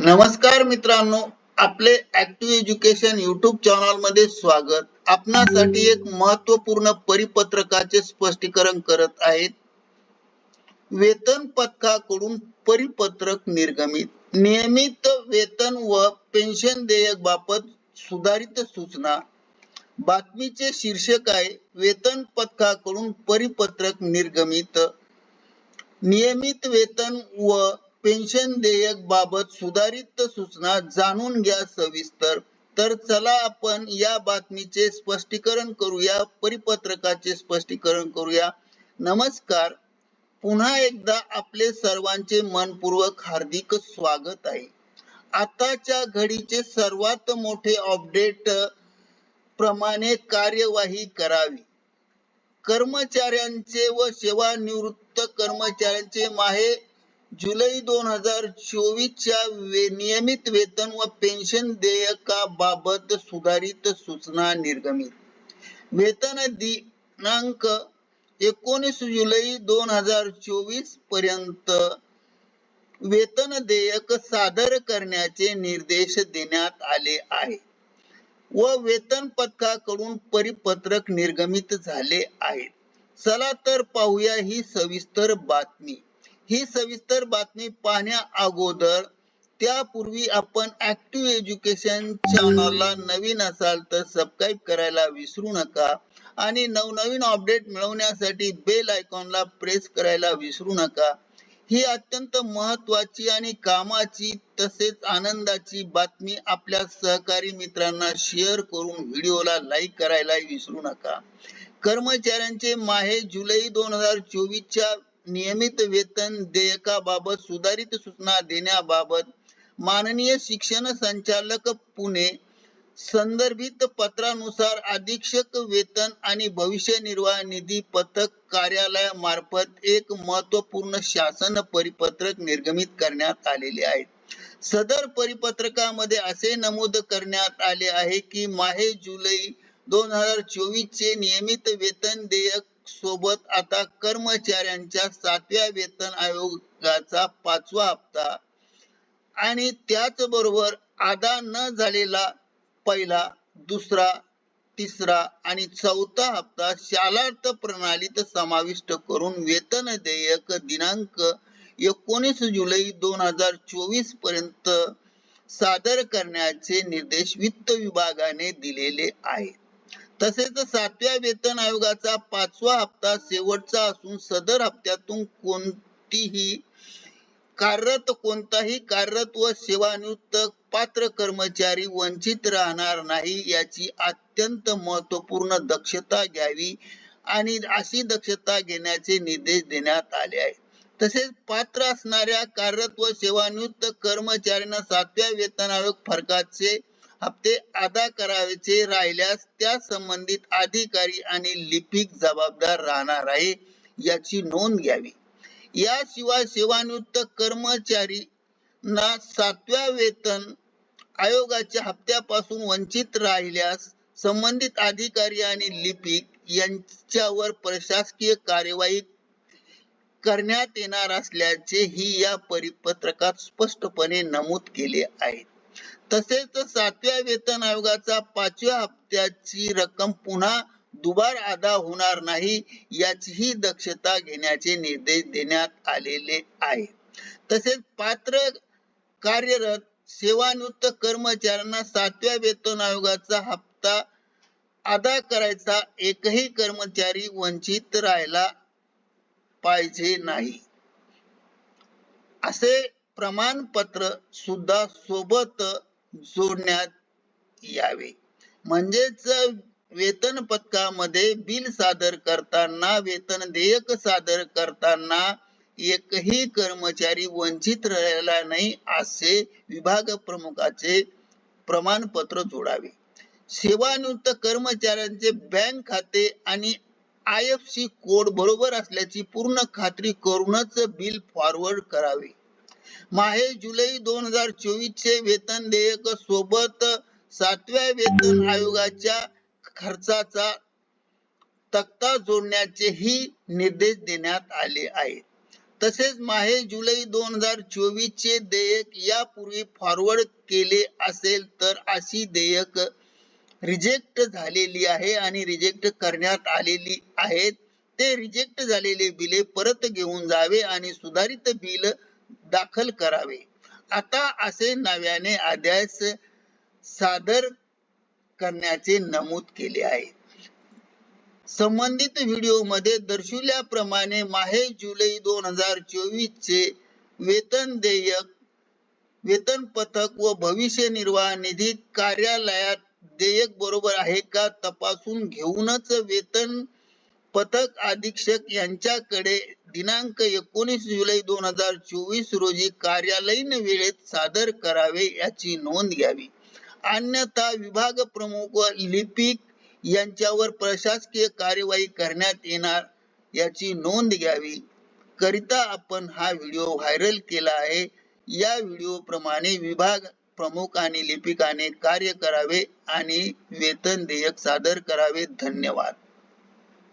नमस्कार मित्रांनो आपले ऍक्टिव्ह एज्युकेशन युट्यूब चॅनलमध्ये स्वागत. आपणासाठी एक महत्त्वपूर्ण परिपत्रकाचे स्पष्टीकरण करत आहेत. वेतन पथकाकडून परिपत्रक निर्गमित. नियमित वेतन व पेन्शन देयक बाबत सुधारित सूचना. बातमीचे शीर्षक आहे वेतन पथकाकडून परिपत्रक निर्गमित. नियमित वेतन व पेन्शन देयक बाबत सुधारित सूचना जाणून घ्या सविस्तर. तर चला आपण या बातमीचे स्पष्टीकरण करूया परिपत्रकाचे स्पष्टीकरण करूया. नमस्कार. पुन्हा एकदा आपले सर्वांचे मनपूर्वक हार्दिक स्वागत आहे. आताच्या घडीचे सर्वात मोठे अपडेट प्रमाणे कार्यवाही करावी. कर्मचाऱ्यांचे व सेवानिवृत्त कर्मचाऱ्यांचे माहे जुलै दोन हजार चोवीसच्या वे नियमित वेतन व पेन्शन देयकाबाबत सुधारित सूचना निर्गमित. वेतन दिनांक एकोणीस जुलै दोन हजार चोवीसपर्यंत वेतन देयक सादर करण्याचे निर्देश देण्यात आले आहे व वेतन पथकाकडून परिपत्रक निर्गमित झाले आहे. चला तर पाहूया ही सविस्तर बातमी. ही सविस्तर बातमी पाहण्या अगोदर त्यापूर्वी आपण ऍक्टिव्ह एज्युकेशन चॅनलला नवीन असाल तर सबस्क्राईब करायला विसरू नका आणि नवनवीन अपडेट मिळवण्यासाठी बेल आयकॉनला प्रेस करायला विसरू नका. ही अत्यंत महत्वाची आणि कामाची तसेच आनंदाची बातमी आपल्या सहकारी मित्रांना शेअर करून व्हिडिओला लाईक करायला विसरू नका. कर्मचाऱ्यांचे माहे जुलै दोन हजार चोवीसच्या नियमित वेतन देयकाबाबत सुधारित सूचना देण्याबाबत माननीय शिक्षण संचालक पुणे संदर्भित पत्रानुसार अधीक्षक वेतन आणि भविष्य निर्वाह निधी पथक कार्यालयामार्फत एक महत्त्वपूर्ण शासन परिपत्रक निर्गमित करण्यात आलेले आहे. सदर परिपत्रकामध्ये असे नमूद करण्यात आले आहे की माहे जुलै दोन हजार चोवीस चे नियमित वेतन देयक सोबत आता कर्मचाऱ्यांच्या सातव्या वेतन आयोगाचा पाचवा हप्ता. आणि त्याचबरोबर आदा न झालेला पहिला दुसरा तिसरा आणि चौथा हप्ता शालार्थ प्रणालीत समाविष्ट करून वेतन देयक दिनांक एकोणीस जुलै दोन हजार चोवीसपर्यंत सादर करण्याचे निर्देश वित्त विभागाने दिलेले आहेत. तसेच सातव्या वेतन आयोगाचा पाचवा हप्ता शेवटचा असून सदर हप्त्यातून कोणतीही कार्यरत कोणताही कार्यरत व सेवानिवृत्त पात्र कर्मचारी वंचित राहणार नाही याची अत्यंत महत्त्वपूर्ण दक्षता घ्यावी आणि अशी दक्षता घेण्याचे निर्देश देण्यात आले आहेत. तसेच पात्र असणाऱ्या कार्यरत व सेवानिवृत्त कर्मचाऱ्यांना सातव्या वेतन आयोग फरकाचे हप्ते अदा करावेचे राहिल्यास त्या संबंधित अधिकारी आणि लिपिक जबाबदार राहणार आहे याची नोंद घ्यावी. याशिवाय सेवानिवृत्त कर्मचारी ना सातव्या वेतन आयोगाच्या हप्त्यापासून वंचित राहिल्यास संबंधित अधिकारी आणि लिपिक यांच्यावर प्रशासकीय कार्यवाही करण्यात येणार असल्याचे ही या परिपत्रकात स्पष्टपणे नमूद केले आहे. तसेच सातव्या वेतन आयोगाचा पाचव्या हप्त्याची रक्कम पुन्हा दुबार अदा होणार नाही याचीही दक्षता घेण्याचे निर्देश देण्यात आलेले आहे. तसेच पात्र कार्यरत सेवानिवृत्त कर्मचाऱ्यांना सातव्या वेतन आयोगाचा हप्ता अदा करायचा एकही कर्मचारी वंचित राहायला पाहिजे नाही. असे प्रमाणपत्र सुद्धा सोबत जोडण्यात यावे. म्हणजेच वेतन पथकामध्ये बिल सादर करताना वेतन देयक सादर करताना एकही कर्मचारी वंचित राहिला नाही असे विभाग प्रमुखाचे प्रमाणपत्र जोडावे. सेवानिवृत्त कर्मचाऱ्यांचे बँक खाते आणि आय एफ सी कोड बरोबर असल्याची पूर्ण खात्री करूनच बिल फॉरवर्ड करावे. माहे जुलै दोन हजार चोवीस चे वेतन देयक सोबत सातव्या वेतन आयोगाच्या खर्चाचा तक्ता जोडण्याचेही निर्देश देण्यात आले आहेत. तसेच माहे जुलै दोन हजार चोवीस चे देयक यापूर्वी फॉरवर्ड केले असेल तर अशी देयक रिजेक्ट झालेली आहे आणि रिजेक्ट करण्यात आलेली आहेत. ते रिजेक्ट झालेले बिले परत घेऊन जावे आणि सुधारित बिल दाखल करावे. आता असे नव्याने आदेश सादर करण्याचे नमूद केले आहे. संबंधित व्हिडिओमध्ये दर्शविल्याप्रमाणे माहे जुलै दोन हजार चोवीस चे वेतन देयक वेतन पथक व भविष्य निर्वाह निधी कार्यालयात देयक बरोबर आहे का तपासून घेऊनच वेतन पथक अधीक्षक यांच्याकडे दिनांक एकोणीस जुलै दोन हजार चोवीस रोजी कार्यालयीन वेळेत सादर करावे याची नोंद घ्यावी. अन्यथा विभाग प्रमुख व लिपिक यांच्यावर प्रशासकीय कार्यवाही करण्यात येणार याची नोंद घ्यावी. करिता आपण हा व्हिडिओ व्हायरल केला आहे. या व्हिडिओ प्रमाणे विभाग प्रमुख आणि लिपिकाने कार्य करावे आणि वेतन देयक सादर करावे. धन्यवाद.